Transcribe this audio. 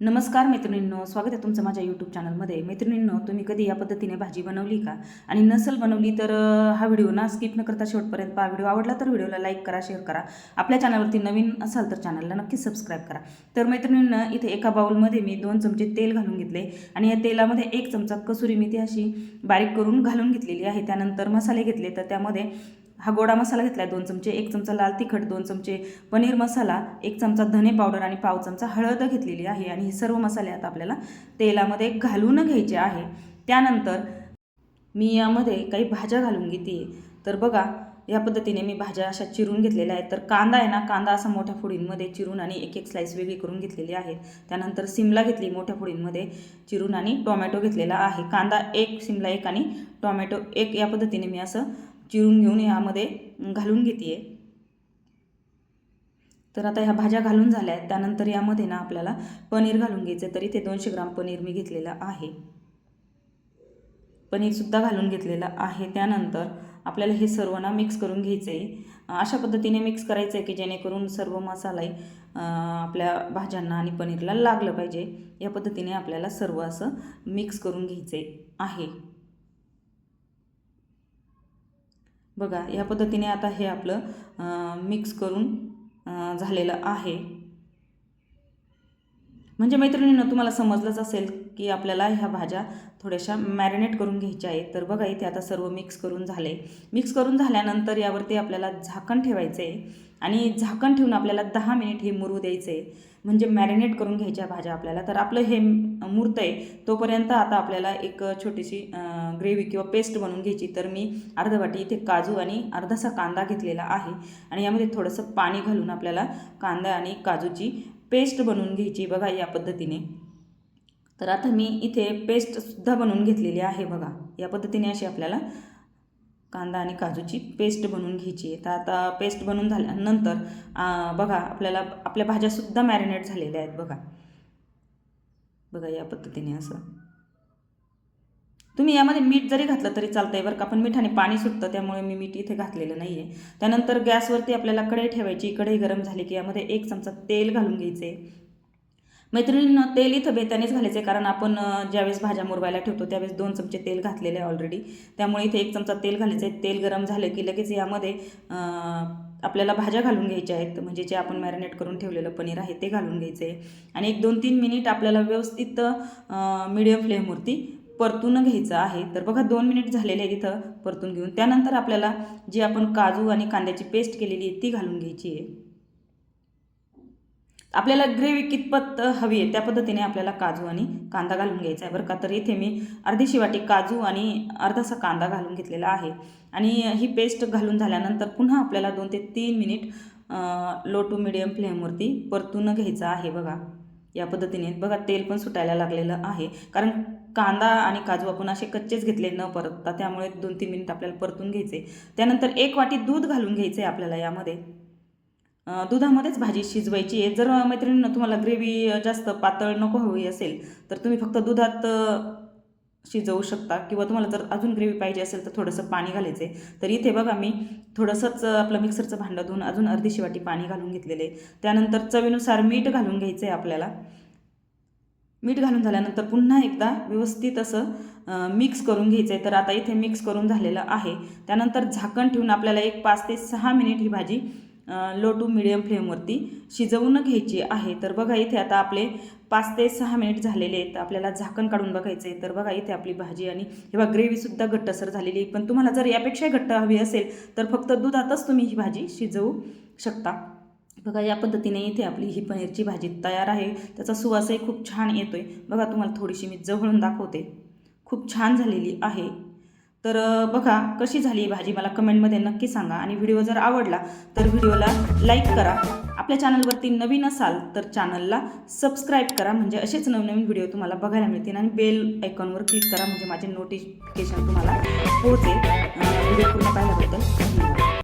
नमस्कार मैत्रिणींनो स्वागत आहे तुमचं माझ्या यूट्यूब चॅनलमध्ये मैत्रिणींनो तुम्ही कधी या पद्धतीने भाजी बनवली का? आणि नसल बनवली तर हा व्हिडिओ ना स्किप न करता शेवटपर्यंत पहा. व्हिडिओ आवडला तर व्हिडिओला लाईक करा शेअर करा. आपल्या चॅनलवरती नवीन असाल तर चॅनलला नक्की सबस्क्राईब करा. तर मैत्रिणींना इथे एका बाउलमध्ये मी दोन चमचे तेल घालून घेतले. आणि या तेलामध्ये एक चमचा कसुरी मेथी अशी बारीक करून घालून घेतलेली आहे. त्यानंतर मसाले घेतले. तर त्यामध्ये हा गोडा मसाला घेतला आहे दोन चमचे एक चमचा लाल तिखट दोन चमचे पनीर मसाला एक चमचा धने पावडर आणि पाव चमचा हळद घेतलेली आहे. आणि हे सर्व मसाले आता आपल्याला तेलामध्ये घालून घ्यायचे आहे. त्यानंतर मी यामध्ये काही भाज्या घालून घेते. तर बघा या पद्धतीने मी भाज्या अशा चिरून घेतलेल्या आहेत. तर कांदा आहे ना कांदा असा मोठ्या फोडींमध्ये चिरून आणि एक एक स्लाईस वेगळी करून घेतलेली आहे. त्यानंतर सिमला घेतली मोठ्या फोडींमध्ये चिरून आणि टोमॅटो घेतलेला आहे. कांदा एक सिमला एक आणि टोमॅटो एक. या पद्धतीने मी असं चिरून घेऊन यामध्ये घालून घेते तर आता ह्या भाज्या घालून झाल्या आहेत त्यानंतर यामध्ये ना आपल्याला पनीर घालून घ्यायचं आहे. तर इथे दोनशे ग्राम पनीर मी घेतलेलं आहे. पनीरसुद्धा घालून घेतलेलं आहे. त्यानंतर आपल्याला हे सर्व ना मिक्स करून घ्यायचं आहे अशा पद्धतीने मिक्स करायचं आहे की जेणेकरून सर्व मसाला आपल्या भाज्यांना आणि पनीरला लागलं पाहिजे. या पद्धतीने आपल्याला सर्व असं मिक्स करून घ्यायचे आहे. बघा या पद्धतीने आता हे आपलं मिक्स करून झालेलं आहे. म्हणजे मैत्रिणीनं तुम्हाला समजलंच असेल की आपल्याला ह्या भाज्या थोड्याशा मॅरिनेट करून घ्यायच्या आहेत. तर बघा इथे आता सर्व मिक्स करून झाले. मिक्स करून झाल्यानंतर यावरती आपल्याला झाकण ठेवायचं आहे आणि झाकण ठेवून आपल्याला दहा मिनिट हे मुरू द्यायचं. आहे म्हणजे मॅरिनेट करून घ्यायच्या भाज्या आपल्याला. तर आपलं हे मुरतं आहे तोपर्यंत आता आपल्याला एक छोटीशी ग्रेव्ही किंवा पेस्ट बनवून घ्यायची. तर मी अर्धा वाटी इथे काजू आणि अर्धासा कांदा घेतलेला आहे. आणि यामध्ये थोडंसं पाणी घालून आपल्याला कांदा आणि काजूची पेस्ट बनवून घ्यायची बघा या पद्धतीने. तर आता मी इथे पेस्टसुद्धा बनवून घेतलेली आहे बघा. या पद्धतीने अशी आपल्याला कांदा आणि काजूची पेस्ट बनवून घ्यायची. आहे तर आता पेस्ट बनवून झाल्यानंतर बघा आपल्याला आपल्या भाज्यासुद्धा मॅरिनेट झालेल्या आहेत बघा. बघा या पद्धतीने असं. तुम्ही यामध्ये मीठ जरी घातलं तरी चालतं आहे बरं का पण मिठाने पाणी सुटतं त्यामुळे मी मीठ इथे घातलेलं नाही आहे त्यानंतर गॅसवरती आपल्याला कढई ठेवायची कढई गरम झाली की यामध्ये एक चमचा तेल घालून घ्यायचे. मैत्रिणींना तेल इथं बेतानेच आहे कारण आपण ज्यावेळेस भाज्या मुरवायला ठेवतो त्यावेळेस दोन चमचे तेल घातलेले आहे ऑलरेडी त्यामुळे इथे एक चमचा तेल घालायचं आहे तेल गरम झालं की लगेच यामध्ये आपल्याला भाज्या घालून घ्यायच्या आहेत. म्हणजे जे आपण मॅरिनेट करून ठेवलेलं पनीर आहे ते घालून घ्यायचं आहे आणि एक दोन तीन मिनिट आपल्याला व्यवस्थित मिडियम फ्लेमवरती परतून घ्यायचं आहे. तर बघा दोन मिनिट झालेले आहे तिथं परतून घेऊन. त्यानंतर आपल्याला जी आपण काजू आणि कांद्याची पेस्ट केलेली आहे ती घालून घ्यायची आहे. आपल्याला ग्रेव्ही कितपत हवी आहे त्या पद्धतीने आपल्याला काजू आणि कांदा घालून घ्यायचा आहे. बरं का? तर इथे मी अर्धीशी वाटी काजू आणि अर्धासा कांदा घालून घेतलेला आहे. आणि ही पेस्ट घालून झाल्यानंतर पुन्हा आपल्याला दोन ते तीन मिनिट लो टू मिडियम फ्लेमवरती परतून घ्यायचं आहे बघा. या पद्धतीने. बघा तेल पण सुटायला लागलेलं आहे. कारण कांदा आणि काजू आपण असे कच्चेच घेतले न परतता त्यामुळे दोन तीन मिनिट आपल्याला परतून घ्यायचे. त्यानंतर एक वाटी दूध घालून घ्यायचे आपल्याला यामध्ये. दुधामध्येच भाजी शिजवायची आहे. जर मैत्रिणीनं तुम्हाला ग्रेव्ही जास्त पातळ नको हवी असेल तर तुम्ही फक्त दुधात शिजवू शकता. किंवा तुम्हाला जर अजून ग्रेव्ही पाहिजे असेल तर थोडंसं पाणी घालायचं आहे तर इथे बघा मी थोडंसंच आपलं मिक्सरचं भांडं धुवून अजून अर्धीशी वाटी पाणी घालून घेतलेलं आहे. त्यानंतर चवीनुसार मीठ घालून घ्यायचं आहे आपल्याला. मीठ घालून झाल्यानंतर पुन्हा एकदा व्यवस्थित असं मिक्स करून घ्यायचं आहे तर आता इथे मिक्स करून झालेलं आहे. त्यानंतर झाकण ठेवून आपल्याला एक पाच ते सहा मिनिट ही भाजी लो टू मिडियम फ्लेमवरती शिजवून घ्यायची आहे. तर बघा इथे आता आपले पाच ते सहा मिनिट झालेले आहेत. आपल्याला झाकण काढून बघायचं आहे तर बघा इथे आपली भाजी आणि हे बघा ग्रेव्हीसुद्धा घट्टसर झालेली आहे. पण तुम्हाला जर यापेक्षा घट्ट हवी असेल तर फक्त दुधातच तुम्ही ही भाजी शिजवू शकता. बघा या पद्धतीने इथे आपली ही पनीरची भाजी तयार आहे. त्याचा सुवासही खूप छान येतोय. बघा तुम्हाला थोडीशी मी जवळून दाखवते. खूप छान झालेली आहे. तर बघा कशी झाली ही भाजी. मला कमेंटमध्ये नक्की सांगा. आणि व्हिडिओ जर आवडला तर व्हिडिओला लाईक करा. आपल्या चॅनलवरती नवीन असाल तर चॅनलला सबस्क्राईब करा. म्हणजे असेच नवनवीन व्हिडिओ तुम्हाला बघायला मिळतील. आणि बेल आयकॉनवर क्लिक करा. म्हणजे माझे नोटिफिकेशन तुम्हाला पोहोचेल. व्हिडिओ पूर्ण पाहिल्याबद्दल धन्यवाद.